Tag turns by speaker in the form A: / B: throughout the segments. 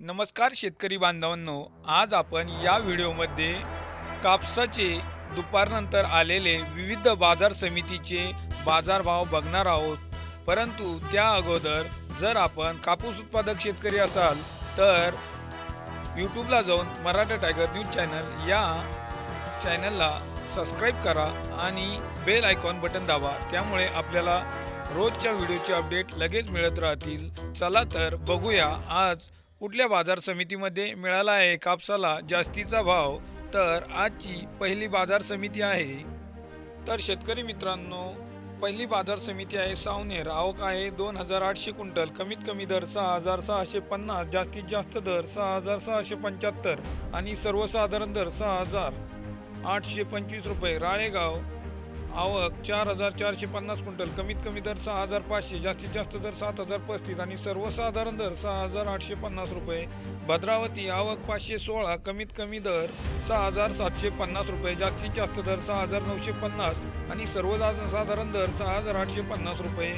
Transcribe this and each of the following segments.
A: नमस्कार शेतकरी बांधवांनो आज आपण या व्हिडिओमध्ये कापसाचे दुपारनंतर आलेले विविध बाजार समितीचे बाजारभाव बघणार आहोत. परंतु त्या अगोदर जर आपण कापूस उत्पादक शेतकरी असाल तर यूट्यूबला जाऊन मराठा टायगर न्यूज चॅनल या चॅनलला सबस्क्राईब करा आणि बेल आयकॉन बटन दाबा. त्यामुळे आपल्याला रोजच्या व्हिडिओचे अपडेट लगेच मिळत राहतील. चला तर बघूया आज कुठल्या बाजार समितीमध्ये मिळाला आहे कापसाला जास्तीचा भाव? तर आजची पहिली बाजार समिती आहे. तर शेतकरी मित्रांनो पहिली बाजार समिती आहे सावनेर. आवक आहे दोन हजार आठशे क्विंटल. कमीत कमी दर सहा हजार सहाशे पन्नास जास्तीत जास्त दर सहा हजार सहाशे पंच्याहत्तर आणि सर्वसाधारण दर सहा हजार आठशे पंचवीस रुपये. राळेगाव आवक चार हजार चारशे पन्नास क्विंटल कमीत कमी दर सहा हजार पाचशे जास्तीत जास्त दर सात हजार पस्तीस आणि सर्वसाधारण दर सहा हजार आठशे पन्नास रुपये. भद्रावती आवक पाचशे सोळा कमीत कमी दर सहा हजार सातशे पन्नास रुपये जास्तीत जास्त दर सहा हजार नऊशे पन्नास आणि सर्वसाधारण दर सहा हजार आठशे पन्नास रुपये.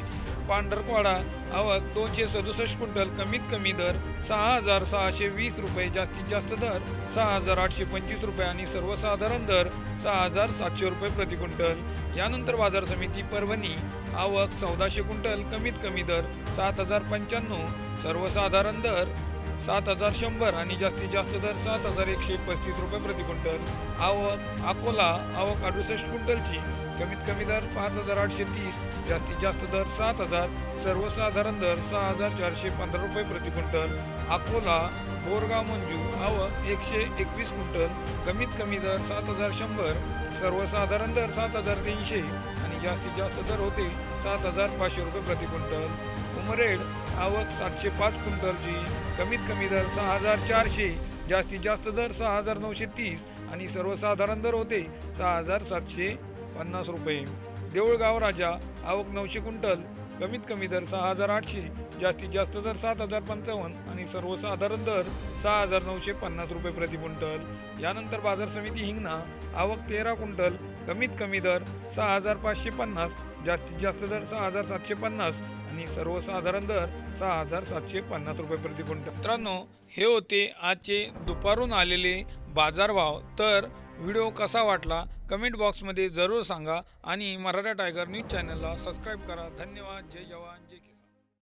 A: पांढरकवाडा आवक दोनशे सदुसष्ट क्विंटल कमीत कमी दर सहा हजार सहाशे वीस रुपये जास्तीत जास्त दर सहा हजार आठशे पंचवीस रुपये आणि सर्वसाधारण दर सहा हजार सातशे रुपये प्रति क्विंटल. यानंतर बाजार समिती परभणी आवक चौदाशे क्विंटल कमीत कमी दर सात हजार पंच्याण्णव सर्वसाधारण दर सात हजार शंभर आणि जास्तीत जास्त दर सात हजार एकशे पस्तीस रुपये प्रति क्विंटल. आवक अकोला आवक अडुसष्ट क्विंटलची. कमीत कमी दर पाच हजार आठशे तीस जास्तीत जास्त दर सात हजार सर्वसाधारण दर सहा हजार चारशे पंधरा रुपये प्रति क्विंटल. अकोला बोरगाव मंजू आवक एकशे एकवीस क्विंटल. कमीत कमी दर सात हजार शंभर सर्वसाधारण दर सात हजार तीनशे जास्तीत जास्त दर होते सात हजार पाचशे रुपये प्रति क्विंटल. उमरेड आवक सातशे पाच क्विंटलची. कमीत कमी दर सहा हजार चारशे जास्तीत जास्त दर सहा हजार नऊशे तीस आणि सर्वसाधारण दर होते सहा हजार सातशे पन्नास रुपये. देऊळगाव राजा आवक नऊशे क्विंटल. कमीत कमी दर सहा हजार आठशे जास्तीत जास्त दर सात हजार पंचावन्न आणि सर्वसाधारण दर सहा हजार नऊशे पन्नास रुपये प्रति क्विंटल. यानंतर बाजार समिती हिंगणा आवक तेरा क्विंटल कमीत कमी दर सहा हजार पाचशे पन्नास जास्तीत जास्त दर सहा हजार सातशे पन्नास आणि सर्वसाधारण दर सहा हजार सातशे पन्नास रुपये प्रति क्विंटल. मित्रांनो हे होते आजचे दुपारून आलेले बाजारभाव तर व्हिडिओ कसा वाटला कमेंट बॉक्समध्ये जरूर सांगा आणि मराठा टायगर न्यूज चॅनलला सबस्क्राईब करा. धन्यवाद. जय जवान. जय किसान.